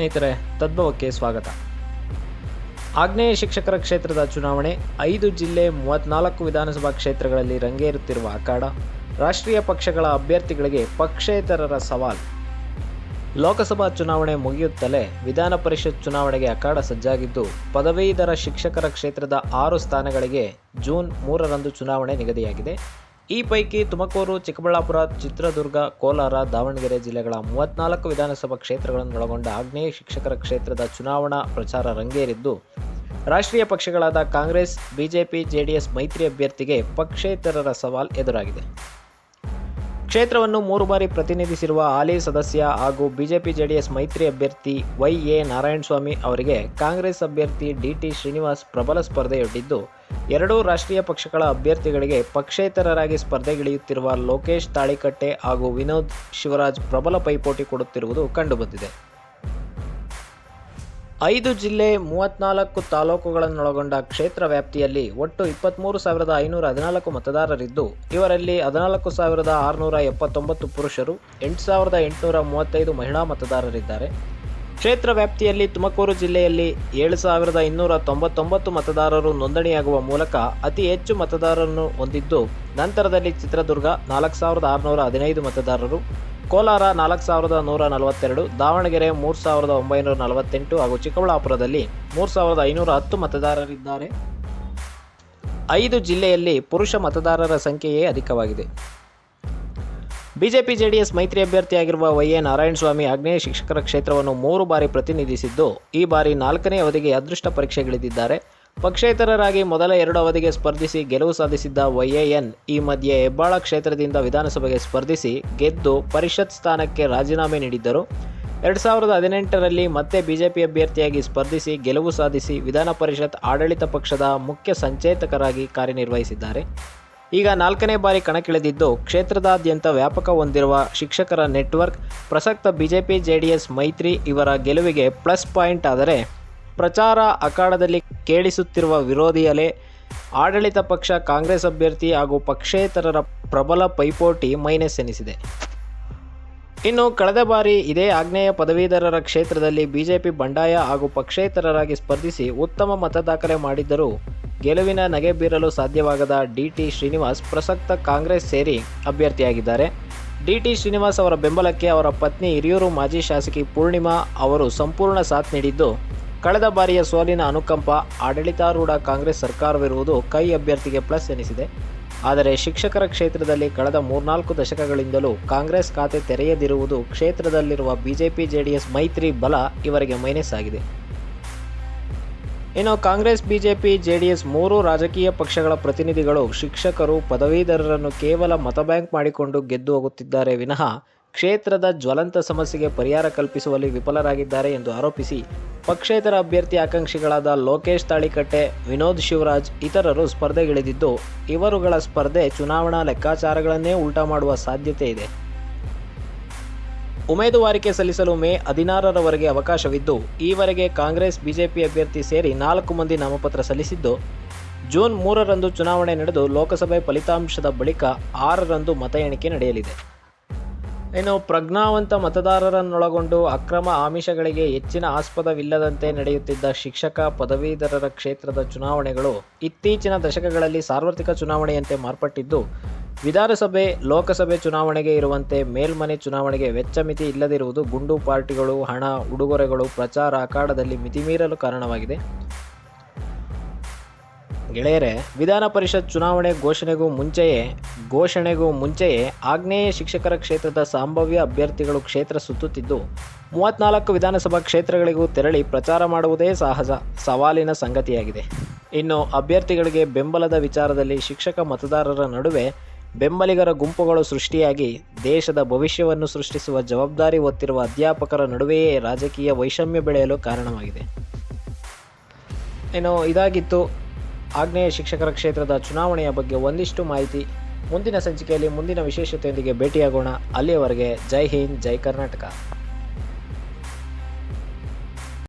ಸ್ನೇಹಿತರೆ, ತದ್ಭವಕ್ಕೆ ಸ್ವಾಗತ. ಆಗ್ನೇಯ ಶಿಕ್ಷಕರ ಕ್ಷೇತ್ರದ ಚುನಾವಣೆ, ಐದು ಜಿಲ್ಲೆ ಮೂವತ್ನಾಲ್ಕು ವಿಧಾನಸಭಾ ಕ್ಷೇತ್ರಗಳಲ್ಲಿ ರಂಗೇರುತ್ತಿರುವ ಅಖಾಡ, ರಾಷ್ಟ್ರೀಯ ಪಕ್ಷಗಳ ಅಭ್ಯರ್ಥಿಗಳಿಗೆ ಪಕ್ಷೇತರರ ಸವಾಲು. ಲೋಕಸಭಾ ಚುನಾವಣೆ ಮುಗಿಯುತ್ತಲೇ ವಿಧಾನ ಪರಿಷತ್ ಚುನಾವಣೆಗೆ ಅಖಾಡ ಸಜ್ಜಾಗಿದ್ದು, ಪದವೀಧರ ಶಿಕ್ಷಕರ ಕ್ಷೇತ್ರದ ಆರು ಸ್ಥಾನಗಳಿಗೆ ಜೂನ್ ಮೂರರಂದು ಚುನಾವಣೆ ನಿಗದಿಯಾಗಿದೆ. ಈ ಪೈಕಿ ತುಮಕೂರು, ಚಿಕ್ಕಬಳ್ಳಾಪುರ, ಚಿತ್ರದುರ್ಗ, ಕೋಲಾರ, ದಾವಣಗೆರೆ ಜಿಲ್ಲೆಗಳ ಮೂವತ್ನಾಲ್ಕು ವಿಧಾನಸಭಾ ಕ್ಷೇತ್ರಗಳನ್ನೊಳಗೊಂಡ ಆಗ್ನೇಯ ಶಿಕ್ಷಕರ ಕ್ಷೇತ್ರದ ಚುನಾವಣಾ ಪ್ರಚಾರ ರಂಗೇರಿದ್ದು, ರಾಷ್ಟ್ರೀಯ ಪಕ್ಷಗಳಾದ ಕಾಂಗ್ರೆಸ್, ಬಿಜೆಪಿ, ಜೆಡಿಎಸ್ ಮೈತ್ರಿ ಅಭ್ಯರ್ಥಿಗೆ ಪಕ್ಷೇತರರ ಸವಾಲ್ ಎದುರಾಗಿದೆ. ಕ್ಷೇತ್ರವನ್ನು ಮೂರು ಬಾರಿ ಪ್ರತಿನಿಧಿಸಿರುವ ಹಾಲಿ ಸದಸ್ಯ ಹಾಗೂ ಬಿಜೆಪಿ, ಜೆಡಿಎಸ್ ಮೈತ್ರಿ ಅಭ್ಯರ್ಥಿ ವೈ ಎ ನಾರಾಯಣಸ್ವಾಮಿ ಅವರಿಗೆ ಕಾಂಗ್ರೆಸ್ ಅಭ್ಯರ್ಥಿ ಡಿಟಿ ಶ್ರೀನಿವಾಸ್ ಪ್ರಬಲ ಸ್ಪರ್ಧೆಯೊಡ್ಡಿದ್ದು ಎರಡೂ ರಾಷ್ಟ್ರೀಯ ಪಕ್ಷಗಳ ಅಭ್ಯರ್ಥಿಗಳಿಗೆ ಪಕ್ಷೇತರರಾಗಿ ಸ್ಪರ್ಧೆಗಿಳಿಯುತ್ತಿರುವ ಲೋಕೇಶ್ ತಾಳಿಕಟ್ಟೆ ಹಾಗೂ ವಿನೋದ್ ಶಿವರಾಜ್ ಪ್ರಬಲ ಪೈಪೋಟಿ ಕೊಡುತ್ತಿರುವುದು ಕಂಡುಬಂದಿದೆ. ಐದು ಜಿಲ್ಲೆ ಮೂವತ್ನಾಲ್ಕು ತಾಲೂಕುಗಳನ್ನೊಳಗೊಂಡ ಕ್ಷೇತ್ರ ವ್ಯಾಪ್ತಿಯಲ್ಲಿ ಒಟ್ಟು ಇಪ್ಪತ್ತ್ಮೂರು ಸಾವಿರದ ಐನೂರ ಹದಿನಾಲ್ಕು ಮತದಾರರಿದ್ದು, ಇವರಲ್ಲಿ ಹದಿನಾಲ್ಕು ಸಾವಿರದ ಆರುನೂರ ಎಪ್ಪತ್ತೊಂಬತ್ತು ಪುರುಷರು, ಎಂಟು ಸಾವಿರದ ಎಂಟುನೂರ ಮೂವತ್ತೈದು ಮಹಿಳಾ ಮತದಾರರಿದ್ದಾರೆ. ಕ್ಷೇತ್ರ ವ್ಯಾಪ್ತಿಯಲ್ಲಿ ತುಮಕೂರು ಜಿಲ್ಲೆಯಲ್ಲಿ ಏಳು ಸಾವಿರದ ಇನ್ನೂರ ತೊಂಬತ್ತೊಂಬತ್ತು ಮತದಾರರು ನೋಂದಣಿಯಾಗುವ ಮೂಲಕ ಅತಿ ಹೆಚ್ಚು ಮತದಾರರನ್ನು ಹೊಂದಿದ್ದು, ನಂತರದಲ್ಲಿ ಚಿತ್ರದುರ್ಗ ನಾಲ್ಕು ಸಾವಿರದ ಆರುನೂರ ಹದಿನೈದು ಮತದಾರರು, ಕೋಲಾರ ನಾಲ್ಕು ಸಾವಿರದ ನೂರ ನಲವತ್ತೆರಡು, ದಾವಣಗೆರೆ ಮೂರು ಸಾವಿರದ ಒಂಬೈನೂರ ನಲವತ್ತೆಂಟು ಹಾಗೂ ಚಿಕ್ಕಬಳ್ಳಾಪುರದಲ್ಲಿ ಮೂರು ಸಾವಿರದ ಐನೂರ ಹತ್ತು ಮತದಾರರಿದ್ದಾರೆ. ಐದು ಜಿಲ್ಲೆಯಲ್ಲಿ ಪುರುಷ ಮತದಾರರ ಸಂಖ್ಯೆಯೇ ಅಧಿಕವಾಗಿದೆ. ಬಿಜೆಪಿ ಜೆಡಿಎಸ್ ಮೈತ್ರಿ ಅಭ್ಯರ್ಥಿಯಾಗಿರುವ ವೈ ಎ ನಾರಾಯಣಸ್ವಾಮಿ ಆಗ್ನೇಯ ಶಿಕ್ಷಕರ ಕ್ಷೇತ್ರವನ್ನು ಮೂರು ಬಾರಿ ಪ್ರತಿನಿಧಿಸಿದ್ದು, ಈ ಬಾರಿ ನಾಲ್ಕನೇ ಅವಧಿಗೆ ಅದೃಷ್ಟ ಪರೀಕ್ಷೆಗಿಳಿದಿದ್ದಾರೆ. ಪಕ್ಷೇತರರಾಗಿ ಮೊದಲ ಎರಡು ಅವಧಿಗೆ ಸ್ಪರ್ಧಿಸಿ ಗೆಲುವು ಸಾಧಿಸಿದ್ದ ವೈಎಎನ್ ಈ ಮಧ್ಯೆ ಹೆಬ್ಬಾಳ ಕ್ಷೇತ್ರದಿಂದ ವಿಧಾನಸಭೆಗೆ ಸ್ಪರ್ಧಿಸಿ ಗೆದ್ದು ಪರಿಷತ್ ಸ್ಥಾನಕ್ಕೆ ರಾಜೀನಾಮೆ ನೀಡಿದ್ದರು. ಎರಡು ಸಾವಿರದ ಹದಿನೆಂಟರಲ್ಲಿ ಮತ್ತೆ ಬಿಜೆಪಿ ಅಭ್ಯರ್ಥಿಯಾಗಿ ಸ್ಪರ್ಧಿಸಿ ಗೆಲುವು ಸಾಧಿಸಿ ವಿಧಾನ ಪರಿಷತ್ ಆಡಳಿತ ಪಕ್ಷದ ಮುಖ್ಯ ಸಂಚೇತಕರಾಗಿ ಕಾರ್ಯನಿರ್ವಹಿಸಿದ್ದಾರೆ. ಈಗ ನಾಲ್ಕನೇ ಬಾರಿ ಕಣಕ್ಕಿಳಿದಿದ್ದು ಕ್ಷೇತ್ರದಾದ್ಯಂತ ವ್ಯಾಪಕ ಹೊಂದಿರುವ ಶಿಕ್ಷಕರ ನೆಟ್ವರ್ಕ್, ಪ್ರಸಕ್ತ ಬಿಜೆಪಿ, ಜೆಡಿಎಸ್, ಮೈತ್ರಿ ಇವರ ಗೆಲುವಿಗೆ ಪ್ಲಸ್ ಪಾಯಿಂಟ್ ಆದರೆ ಪ್ರಚಾರ ಅಖಾಡದಲ್ಲಿ ಕೇಳಿಸುತ್ತಿರುವ ವಿರೋಧಿ ಅಲೆ ಆಡಳಿತ ಪಕ್ಷ, ಕಾಂಗ್ರೆಸ್ ಅಭ್ಯರ್ಥಿ ಹಾಗೂ ಪಕ್ಷೇತರರ ಪ್ರಬಲ ಪೈಪೋಟಿ ಮೈನಸ್ ಎನಿಸಿದೆ. ಇನ್ನು ಕಳೆದ ಬಾರಿ ಇದೇ ಆಗ್ನೇಯ ಪದವೀಧರರ ಕ್ಷೇತ್ರದಲ್ಲಿ ಬಿಜೆಪಿ ಬಂಡಾಯ ಹಾಗೂ ಪಕ್ಷೇತರರಾಗಿ ಸ್ಪರ್ಧಿಸಿ ಉತ್ತಮ ಮತ ದಾಖಲೆ ಮಾಡಿದ್ದರೂ ಗೆಲುವಿನ ನಗೆ ಬೀರಲು ಸಾಧ್ಯವಾಗದ ಡಿ ಟಿ ಶ್ರೀನಿವಾಸ್ ಪ್ರಸಕ್ತ ಕಾಂಗ್ರೆಸ್ ಸೇರಿ ಅಭ್ಯರ್ಥಿಯಾಗಿದ್ದಾರೆ. ಡಿ ಟಿ ಶ್ರೀನಿವಾಸ್ ಅವರ ಬೆಂಬಲಕ್ಕೆ ಅವರ ಪತ್ನಿ, ಹಿರಿಯೂರು ಮಾಜಿ ಶಾಸಕಿ ಪೂರ್ಣಿಮಾ ಅವರು ಸಂಪೂರ್ಣ ಸಾಥ್ ನೀಡಿದ್ದು, ಕಳೆದ ಬಾರಿಯ ಸೋಲಿನ ಅನುಕಂಪ ಆಡಳಿತಾರೂಢ ಕಾಂಗ್ರೆಸ್ ಸರ್ಕಾರವಿರುವುದು ಕೈ ಅಭ್ಯರ್ಥಿಗೆ ಪ್ಲಸ್ ಎನಿಸಿದೆ. ಆದರೆ ಶಿಕ್ಷಕರ ಕ್ಷೇತ್ರದಲ್ಲಿ ಕಳೆದ ಮೂರ್ನಾಲ್ಕು ದಶಕಗಳಿಂದಲೂ ಕಾಂಗ್ರೆಸ್ ಖಾತೆ ತೆರೆಯದಿರುವುದು ಕ್ಷೇತ್ರದಲ್ಲಿರುವ ಬಿಜೆಪಿ ಜೆಡಿಎಸ್ ಮೈತ್ರಿ ಬಲ ಇವರಿಗೆ ಮೈನಸ್ ಆಗಿದೆ. ಇನ್ನು ಕಾಂಗ್ರೆಸ್, ಬಿಜೆಪಿ, ಜೆಡಿಎಸ್ ಮೂರು ರಾಜಕೀಯ ಪಕ್ಷಗಳ ಪ್ರತಿನಿಧಿಗಳು ಶಿಕ್ಷಕರು, ಪದವೀಧರರನ್ನು ಕೇವಲ ಮತಬ್ಯಾಂಕ್ ಮಾಡಿಕೊಂಡು ಗೆದ್ದು ಹೋಗುತ್ತಿದ್ದಾರೆ. ವಿನಃ ಕ್ಷೇತ್ರದ ಜ್ವಲಂತ ಸಮಸ್ಯೆಗೆ ಪರಿಹಾರ ಕಲ್ಪಿಸುವಲ್ಲಿ ವಿಫಲರಾಗಿದ್ದಾರೆ ಎಂದು ಆರೋಪಿಸಿ ಪಕ್ಷೇತರ ಅಭ್ಯರ್ಥಿ ಆಕಾಂಕ್ಷಿಗಳಾದ ಲೋಕೇಶ್ ತಾಳಿಕಟ್ಟೆ, ವಿನೋದ್ ಶಿವರಾಜ್ ಇತರರು ಸ್ಪರ್ಧೆಗಿಳಿದಿದ್ದು, ಇವರುಗಳ ಸ್ಪರ್ಧೆ ಚುನಾವಣಾ ಲೆಕ್ಕಾಚಾರಗಳನ್ನೇ ಉಲ್ಟಾ ಮಾಡುವ ಸಾಧ್ಯತೆ ಇದೆ. ಉಮೇದುವಾರಿಕೆ ಸಲ್ಲಿಸಲು ಮೇ ಹದಿನಾರರವರೆಗೆ ಅವಕಾಶವಿದ್ದು ಈವರೆಗೆ ಕಾಂಗ್ರೆಸ್, ಬಿಜೆಪಿ ಅಭ್ಯರ್ಥಿ ಸೇರಿ ನಾಲ್ಕು ಮಂದಿ ನಾಮಪತ್ರ ಸಲ್ಲಿಸಿದ್ದು, ಜೂನ್ ಮೂರರಂದು ಚುನಾವಣೆ ನಡೆದು ಲೋಕಸಭೆ ಫಲಿತಾಂಶದ ಬಳಿಕ ಆರರಂದು ಮತ ಎಣಿಕೆ ನಡೆಯಲಿದೆ. ಇನ್ನು ಪ್ರಜ್ಞಾವಂತ ಮತದಾರರನ್ನೊಳಗೊಂಡು ಅಕ್ರಮ ಆಮಿಷಗಳಿಗೆ ಹೆಚ್ಚಿನ ಆಸ್ಪದವಿಲ್ಲದಂತೆ ನಡೆಯುತ್ತಿದ್ದ ಶಿಕ್ಷಕ, ಪದವೀಧರರ ಕ್ಷೇತ್ರದ ಚುನಾವಣೆಗಳು ಇತ್ತೀಚಿನ ದಶಕಗಳಲ್ಲಿ ಸಾರ್ವತ್ರಿಕ ಚುನಾವಣೆಯಂತೆ ಮಾರ್ಪಟ್ಟಿದ್ದು ವಿಧಾನಸಭೆ, ಲೋಕಸಭೆ ಚುನಾವಣೆಗೆ ಇರುವಂತೆ ಮೇಲ್ಮನೆ ಚುನಾವಣೆಗೆ ವೆಚ್ಚ ಮಿತಿ ಇಲ್ಲದಿರುವುದು ಗುಂಡು ಪಾರ್ಟಿಗಳು, ಹಣ, ಉಡುಗೊರೆಗಳು, ಪ್ರಚಾರ ಅಖಾಡದಲ್ಲಿ ಮಿತಿಮೀರಲು ಕಾರಣವಾಗಿದೆ. ಗೆಳೆಯರೆ, ವಿಧಾನ ಪರಿಷತ್ ಚುನಾವಣೆ ಘೋಷಣೆಗೂ ಮುಂಚೆಯೇ ಘೋಷಣೆಗೂ ಮುಂಚೆಯೇ ಆಗ್ನೇಯ ಶಿಕ್ಷಕರ ಕ್ಷೇತ್ರದ ಸಂಭಾವ್ಯ ಅಭ್ಯರ್ಥಿಗಳು ಕ್ಷೇತ್ರ ಸುತ್ತುತ್ತಿದ್ದು, ಮೂವತ್ನಾಲ್ಕು ವಿಧಾನಸಭಾ ಕ್ಷೇತ್ರಗಳಿಗೂ ತೆರಳಿ ಪ್ರಚಾರ ಮಾಡುವುದೇ ಸಾಹಸ ಸವಾಲಿನ ಸಂಗತಿಯಾಗಿದೆ. ಇನ್ನು ಅಭ್ಯರ್ಥಿಗಳಿಗೆ ಬೆಂಬಲದ ವಿಚಾರದಲ್ಲಿ ಶಿಕ್ಷಕ ಮತದಾರರ ನಡುವೆ ಬೆಂಬಲಿಗರ ಗುಂಪುಗಳು ಸೃಷ್ಟಿಯಾಗಿ ದೇಶದ ಭವಿಷ್ಯವನ್ನು ಸೃಷ್ಟಿಸುವ ಜವಾಬ್ದಾರಿ ಹೊತ್ತಿರುವ ಅಧ್ಯಾಪಕರ ನಡುವೆಯೇ ರಾಜಕೀಯ ವೈಷಮ್ಯ ಬೆಳೆಯಲು ಕಾರಣವಾಗಿದೆ. ಏನೋ ಇದಾಗಿತ್ತು ಆಗ್ನೇಯ ಶಿಕ್ಷಕರ ಕ್ಷೇತ್ರದ ಚುನಾವಣೆಯ ಬಗ್ಗೆ ಒಂದಿಷ್ಟು ಮಾಹಿತಿ. ಮುಂದಿನ ಸಂಚಿಕೆಯಲ್ಲಿ ಮುಂದಿನ ವಿಶೇಷತೆಯೊಂದಿಗೆ ಭೇಟಿಯಾಗೋಣ. ಅಲ್ಲಿಯವರೆಗೆ ಜೈ ಹಿಂದ್, ಜೈ ಕರ್ನಾಟಕ.